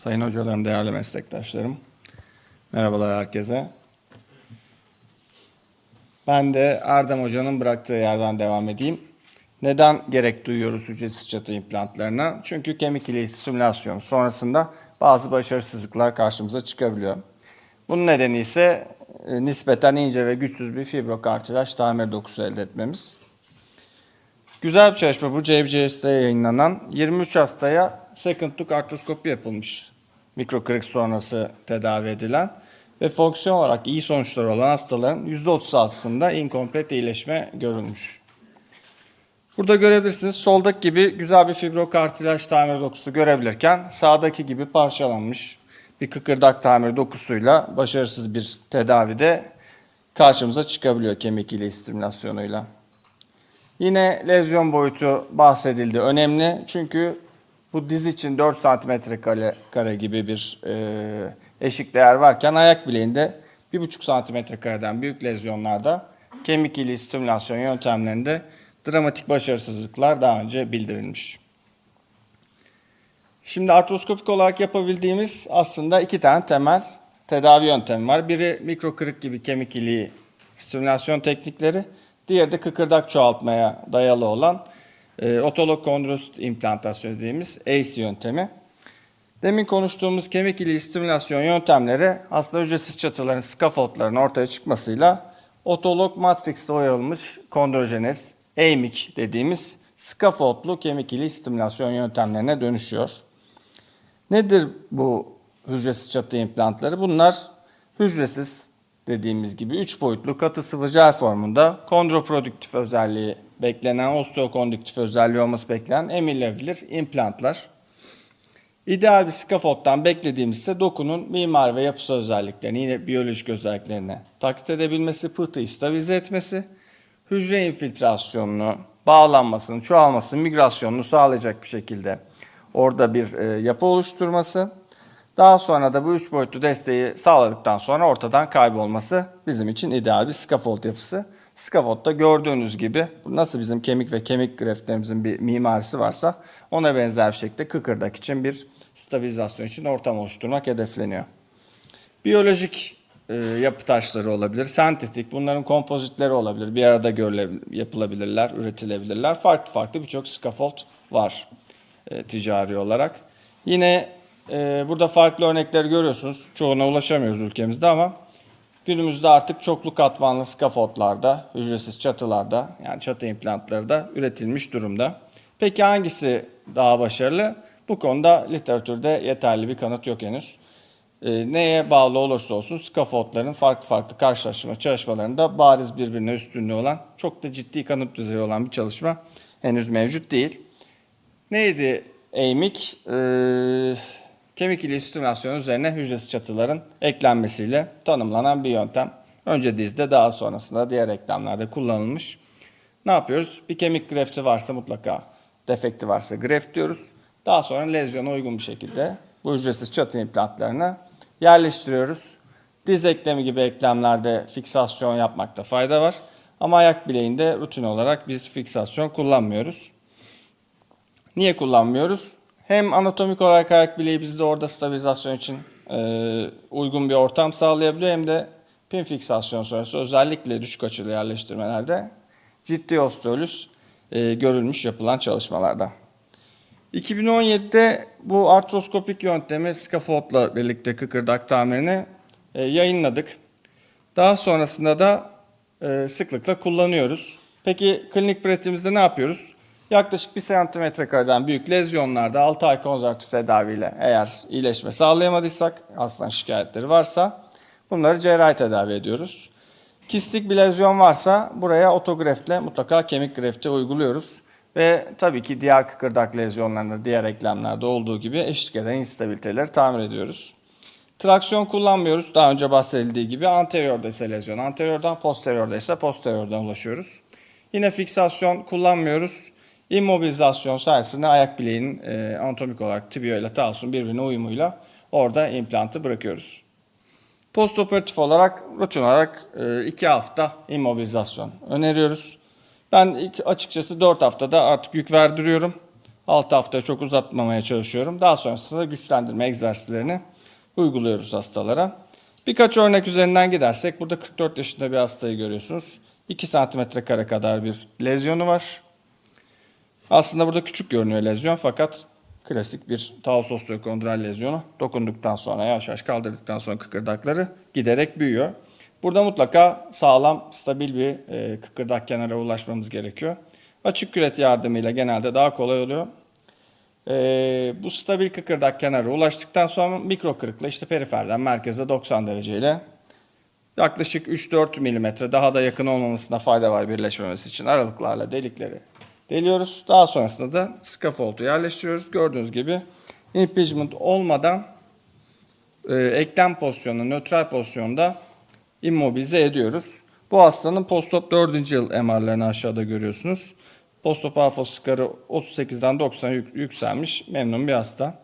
Sayın hocalarım, değerli meslektaşlarım. Merhabalar herkese. Ben de Erdem Hoca'nın bıraktığı yerden devam edeyim. Neden gerek duyuyoruz hücresiz çatı implantlarına? Çünkü kemik iliği stimülasyonu sonrasında bazı başarısızlıklar karşımıza çıkabiliyor. Bunun nedeni ise e, nispeten ince ve güçsüz bir fibrokartilaj tamir dokusu elde etmemiz. Güzel bir çalışma bu CBCS'de yayınlanan 23 hastaya second look artroskopi yapılmış. Mikro sonrası tedavi edilen ve fonksiyon olarak iyi sonuçlar olan hastaların %36'sında inkomplet iyileşme görülmüş. Burada görebilirsiniz soldaki gibi güzel bir fibrokartilaj tamir dokusu görebilirken sağdaki gibi parçalanmış bir kıkırdak tamir dokusuyla başarısız bir tedavide karşımıza çıkabiliyor kemik iliği stimülasyonuyla. Yine lezyon boyutu bahsedildi. Önemli çünkü bu diz için 4 santimetre kare, kare gibi bir e, eşik değer varken ayak bileğinde 1,5 santimetre kareden büyük lezyonlarda kemik iliği stimülasyon yöntemlerinde dramatik başarısızlıklar daha önce bildirilmiş. Şimdi artroskopik olarak yapabildiğimiz aslında iki tane temel tedavi yöntemi var. Biri mikro kırık gibi kemik iliği stimülasyon teknikleri. Diğeri de kıkırdak çoğaltmaya dayalı olan e, otolog kondrosit implantasyon dediğimiz ACE yöntemi. Demin konuştuğumuz kemik iliği stimülasyon yöntemleri aslında hücresiz çatıların skafoldların ortaya çıkmasıyla otolog matrixte uyarılmış kondrojenez, AMIC dediğimiz skafoldlu kemik iliği stimülasyon yöntemlerine dönüşüyor. Nedir bu hücresiz çatı implantları? Bunlar hücresiz dediğimiz gibi 3 boyutlu katı sıvı jel formunda kondroprodüktif özelliği beklenen, osteokondüktif özelliği olması beklenen emilebilir implantlar. İdeal bir skafoldtan beklediğimiz ise dokunun mimar ve yapısal özelliklerini, yine biyolojik özelliklerini taklit edebilmesi, pıhtıyı stabilize etmesi, hücre infiltrasyonunu, bağlanmasını, çoğalmasını, migrasyonunu sağlayacak bir şekilde orada bir e, yapı oluşturması. Daha sonra da bu üç boyutlu desteği sağladıktan sonra ortadan kaybolması bizim için ideal bir skafold yapısı. Skafoldda gördüğünüz gibi nasıl bizim kemik ve kemik greftlerimizin bir mimarisi varsa ona benzer bir şekilde kıkırdak için bir stabilizasyon için ortam oluşturmak hedefleniyor. Biyolojik e, yapı taşları olabilir, sentetik, bunların kompozitleri olabilir, bir arada görülebilir, yapılabilirler, üretilebilirler. Farklı farklı birçok skafold var e, ticari olarak. Yine e, burada farklı örnekleri görüyorsunuz. Çoğuna ulaşamıyoruz ülkemizde ama günümüzde artık çoklu katmanlı skafoldlarda, hücresiz çatılarda yani çatı implantları da üretilmiş durumda. Peki hangisi daha başarılı? Bu konuda literatürde yeterli bir kanıt yok henüz. E, neye bağlı olursa olsun skafoldların farklı farklı karşılaştırma çalışmalarında bariz birbirine üstünlüğü olan çok da ciddi kanıt düzeyi olan bir çalışma henüz mevcut değil. Neydi AMIC? Ee, kemik iliği stimülasyonu üzerine hücresiz çatıların eklenmesiyle tanımlanan bir yöntem. Önce dizde daha sonrasında diğer eklemlerde kullanılmış. Ne yapıyoruz? Bir kemik grefti varsa mutlaka defekti varsa greft diyoruz. Daha sonra lezyona uygun bir şekilde bu hücresiz çatı implantlarını yerleştiriyoruz. Diz eklemi gibi eklemlerde fiksasyon yapmakta fayda var. Ama ayak bileğinde rutin olarak biz fiksasyon kullanmıyoruz. Niye kullanmıyoruz? Hem anatomik olarak ayak bileği bizde orada stabilizasyon için e, uygun bir ortam sağlayabiliyor hem de pin fiksasyon sonrası özellikle düşük açılı yerleştirmelerde ciddi osteolüs e, görülmüş yapılan çalışmalarda. 2017'de bu artroskopik yöntemi scaffoldla birlikte kıkırdak tamirini e, yayınladık. Daha sonrasında da e, sıklıkla kullanıyoruz. Peki klinik pratiğimizde ne yapıyoruz? Yaklaşık 1 santimetre kareden büyük lezyonlarda 6 ay konservatif tedaviyle eğer iyileşme sağlayamadıysak, hastanın şikayetleri varsa bunları cerrahi tedavi ediyoruz. Kistik bir lezyon varsa buraya otogreftle mutlaka kemik grefti uyguluyoruz. Ve tabii ki diğer kıkırdak lezyonlarında, diğer eklemlerde olduğu gibi eşlik eden instabiliteleri tamir ediyoruz. Traksiyon kullanmıyoruz. Daha önce bahsedildiği gibi anteriorda ise lezyon anteriordan, posteriorda ise posteriordan ulaşıyoruz. Yine fiksasyon kullanmıyoruz. İmmobilizasyon sayesinde ayak bileğinin e, anatomik olarak tibio ile tausun birbirine uyumuyla orada implantı bırakıyoruz. Postoperatif olarak rutin olarak 2 hafta immobilizasyon öneriyoruz. Ben ilk açıkçası 4 haftada artık yük verdiriyorum. 6 haftaya çok uzatmamaya çalışıyorum. Daha sonrasında güçlendirme egzersizlerini uyguluyoruz hastalara. Birkaç örnek üzerinden gidersek burada 44 yaşında bir hastayı görüyorsunuz. 2 santimetre kare kadar bir lezyonu var. Aslında burada küçük görünüyor lezyon fakat klasik bir taos osteokondral lezyonu. Dokunduktan sonra yavaş yavaş kaldırdıktan sonra kıkırdakları giderek büyüyor. Burada mutlaka sağlam, stabil bir e, kıkırdak kenara ulaşmamız gerekiyor. Açık küret yardımıyla genelde daha kolay oluyor. E, bu stabil kıkırdak kenara ulaştıktan sonra mikro kırıkla işte periferden merkeze 90 dereceyle yaklaşık 3-4 milimetre daha da yakın olmamasına fayda var birleşmemesi için aralıklarla delikleri deliyoruz. Daha sonrasında da scaffold'u yerleştiriyoruz. Gördüğünüz gibi impingement olmadan e, eklem pozisyonunda, nötral pozisyonda immobilize ediyoruz. Bu hastanın postop 4. yıl MR'larını aşağıda görüyorsunuz. Postop alfa skarı 38'den 90'a yük- yükselmiş. Memnun bir hasta.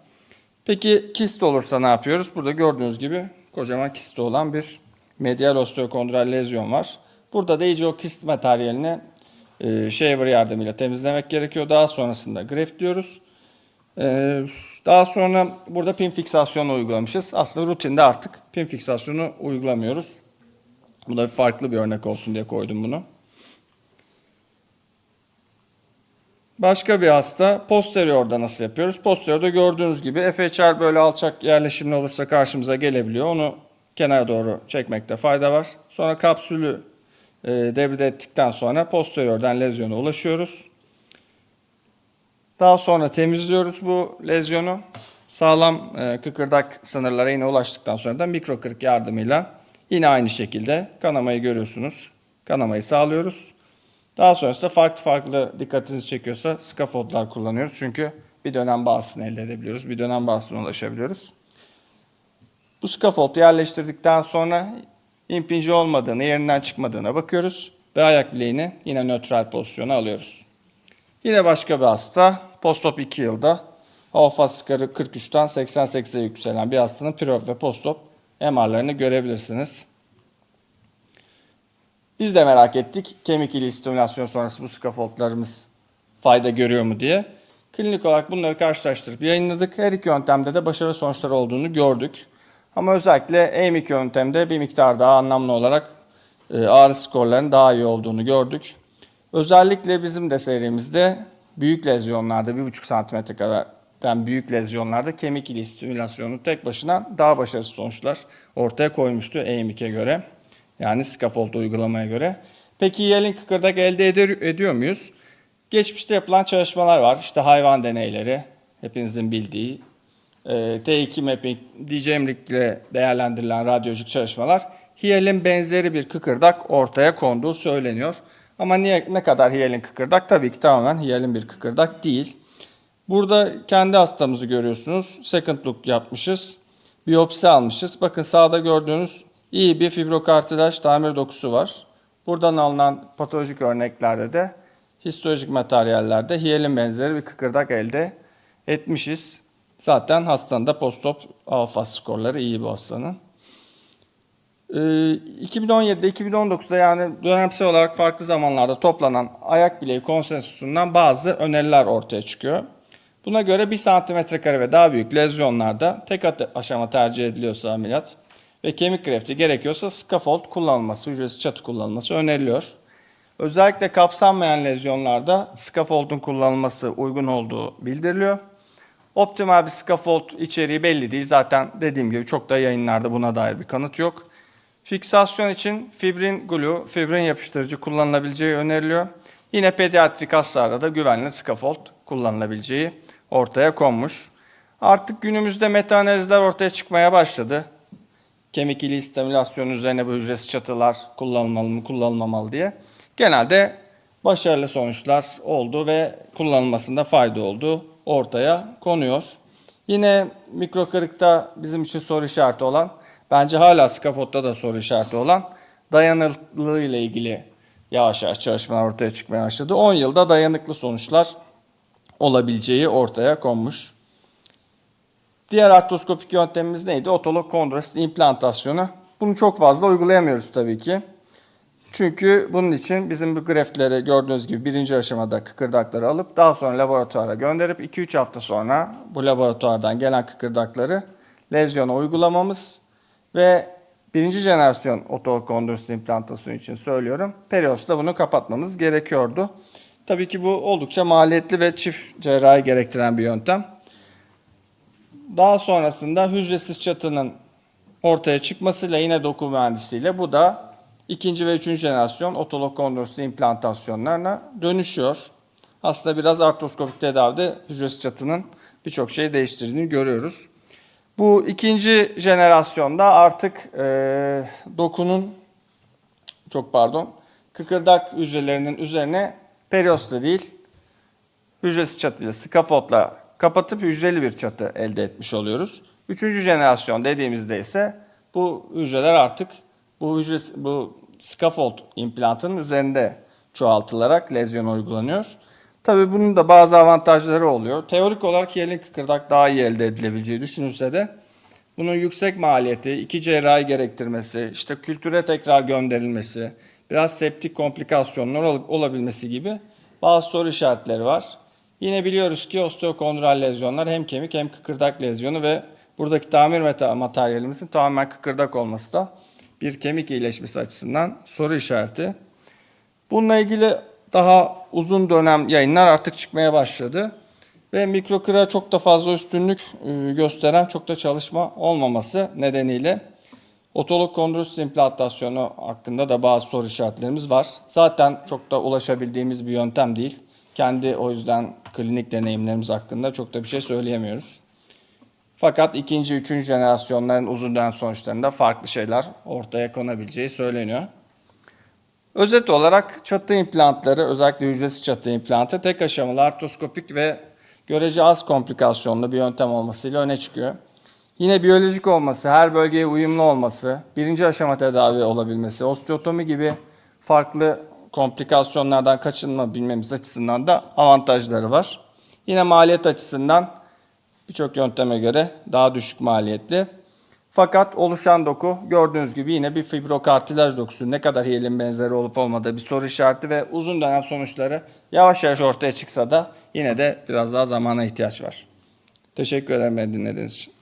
Peki kist olursa ne yapıyoruz? Burada gördüğünüz gibi kocaman kisti olan bir medial osteokondral lezyon var. Burada da iyice o kist materyalini e, shaver yardımıyla temizlemek gerekiyor. Daha sonrasında graft diyoruz. Ee, daha sonra burada pin fiksasyonu uygulamışız. Aslında rutinde artık pin fiksasyonu uygulamıyoruz. Bu da farklı bir örnek olsun diye koydum bunu. Başka bir hasta posteriorda nasıl yapıyoruz? Posteriorda gördüğünüz gibi FHR böyle alçak yerleşimli olursa karşımıza gelebiliyor. Onu kenara doğru çekmekte fayda var. Sonra kapsülü debride ettikten sonra posteriordan lezyona ulaşıyoruz. Daha sonra temizliyoruz bu lezyonu. Sağlam e, kıkırdak sınırlara yine ulaştıktan sonra da mikro kırık yardımıyla yine aynı şekilde kanamayı görüyorsunuz. Kanamayı sağlıyoruz. Daha sonrasında farklı farklı dikkatinizi çekiyorsa scaffoldlar kullanıyoruz. Çünkü bir dönem bağısını elde edebiliyoruz. Bir dönem bağısına ulaşabiliyoruz. Bu scaffold'u yerleştirdikten sonra impinge olmadığını, yerinden çıkmadığına bakıyoruz. Ve ayak bileğini yine nötral pozisyona alıyoruz. Yine başka bir hasta. Postop 2 yılda alfa skarı 43'ten 88'e yükselen bir hastanın pre ve postop MR'larını görebilirsiniz. Biz de merak ettik. Kemik iliği stimülasyon sonrası bu skafoldlarımız fayda görüyor mu diye. Klinik olarak bunları karşılaştırıp yayınladık. Her iki yöntemde de başarılı sonuçlar olduğunu gördük. Ama özellikle EM2 yöntemde bir miktar daha anlamlı olarak e, ağrı skorlarının daha iyi olduğunu gördük. Özellikle bizim de serimizde büyük lezyonlarda 1,5 santimetre kadardan büyük lezyonlarda kemik iliği stimülasyonu tek başına daha başarılı sonuçlar ortaya koymuştu EM2'ye göre. Yani scaffold uygulamaya göre. Peki yelin kıkırdak elde ediyor muyuz? Geçmişte yapılan çalışmalar var. İşte hayvan deneyleri, hepinizin bildiği. E, T2 mapping, DJMRIC ile değerlendirilen radyolojik çalışmalar. Hiyelin benzeri bir kıkırdak ortaya konduğu söyleniyor. Ama niye ne kadar hiyelin kıkırdak? Tabii ki tamamen hiyelin bir kıkırdak değil. Burada kendi hastamızı görüyorsunuz. Second look yapmışız. Biyopsi almışız. Bakın sağda gördüğünüz iyi bir fibrokartilaj tamir dokusu var. Buradan alınan patolojik örneklerde de histolojik materyallerde hiyelin benzeri bir kıkırdak elde etmişiz. Zaten hastanın da postop alfa skorları iyi bu hastanın. Ee, 2017'de 2019'da yani dönemsel olarak farklı zamanlarda toplanan ayak bileği konsensusundan bazı öneriler ortaya çıkıyor. Buna göre 1 santimetre kare ve daha büyük lezyonlarda tek aşama tercih ediliyorsa ameliyat ve kemik grefti gerekiyorsa scaffold kullanılması, hücresi çatı kullanılması öneriliyor. Özellikle kapsanmayan lezyonlarda scaffold'un kullanılması uygun olduğu bildiriliyor. Optimal bir scaffold içeriği belli değil. Zaten dediğim gibi çok da yayınlarda buna dair bir kanıt yok. Fiksasyon için fibrin glue, fibrin yapıştırıcı kullanılabileceği öneriliyor. Yine pediatrik hastalarda da güvenli scaffold kullanılabileceği ortaya konmuş. Artık günümüzde metaanalizler ortaya çıkmaya başladı. Kemik iliği stimülasyonu üzerine bu hücresi çatılar kullanılmalı mı kullanılmamalı diye. Genelde başarılı sonuçlar oldu ve kullanılmasında fayda olduğu ortaya konuyor. Yine mikro kırıkta bizim için soru işareti olan, bence hala skafotta da soru işareti olan dayanıklılığı ile ilgili yavaş yavaş çalışmalar ortaya çıkmaya başladı. 10 yılda dayanıklı sonuçlar olabileceği ortaya konmuş. Diğer artroskopik yöntemimiz neydi? Otolog kondrosit implantasyonu. Bunu çok fazla uygulayamıyoruz tabii ki. Çünkü bunun için bizim bu graftleri gördüğünüz gibi birinci aşamada kıkırdakları alıp daha sonra laboratuvara gönderip 2-3 hafta sonra bu laboratuvardan gelen kıkırdakları lezyona uygulamamız ve birinci jenerasyon otokondrosit implantasyonu için söylüyorum. Periosta bunu kapatmamız gerekiyordu. Tabii ki bu oldukça maliyetli ve çift cerrahi gerektiren bir yöntem. Daha sonrasında hücresiz çatının ortaya çıkmasıyla yine doku mühendisliğiyle bu da ikinci ve üçüncü jenerasyon otolog kondrosit implantasyonlarına dönüşüyor. Aslında biraz artroskopik tedavide hücresiz çatının birçok şeyi değiştirdiğini görüyoruz. Bu ikinci jenerasyonda artık eee, dokunun çok pardon kıkırdak hücrelerinin üzerine periosta değil hücresiz çatıyla skafoldla kapatıp hücreli bir çatı elde etmiş oluyoruz. Üçüncü jenerasyon dediğimizde ise bu hücreler artık bu hücre bu skafold implantının üzerinde çoğaltılarak lezyon uygulanıyor. Tabii bunun da bazı avantajları oluyor. Teorik olarak yerli kıkırdak daha iyi elde edilebileceği düşünülse de bunun yüksek maliyeti, iki cerrahi gerektirmesi, işte kültüre tekrar gönderilmesi, biraz septik komplikasyonlar ol- olabilmesi gibi bazı soru işaretleri var. Yine biliyoruz ki osteokondral lezyonlar hem kemik hem kıkırdak lezyonu ve buradaki tamir materyalimizin tamamen kıkırdak olması da bir kemik iyileşmesi açısından soru işareti. Bununla ilgili daha uzun dönem yayınlar artık çıkmaya başladı. Ve mikrokıra çok da fazla üstünlük e, gösteren çok da çalışma olmaması nedeniyle otolog kondrosit implantasyonu hakkında da bazı soru işaretlerimiz var. Zaten çok da ulaşabildiğimiz bir yöntem değil. Kendi o yüzden klinik deneyimlerimiz hakkında çok da bir şey söyleyemiyoruz. Fakat ikinci, üçüncü jenerasyonların uzun dönem sonuçlarında farklı şeyler ortaya konabileceği söyleniyor. Özet olarak çatı implantları, özellikle hücresiz çatı implantı tek aşamalı artroskopik ve görece az komplikasyonlu bir yöntem olmasıyla öne çıkıyor. Yine biyolojik olması, her bölgeye uyumlu olması, birinci aşama tedavi olabilmesi, osteotomi gibi farklı komplikasyonlardan kaçınmabilmemiz açısından da avantajları var. Yine maliyet açısından birçok yönteme göre daha düşük maliyetli. Fakat oluşan doku gördüğünüz gibi yine bir fibrokartilaj dokusu ne kadar hiyelin benzeri olup olmadığı bir soru işareti ve uzun dönem sonuçları yavaş yavaş ortaya çıksa da yine de biraz daha zamana ihtiyaç var. Teşekkür ederim beni dinlediğiniz için.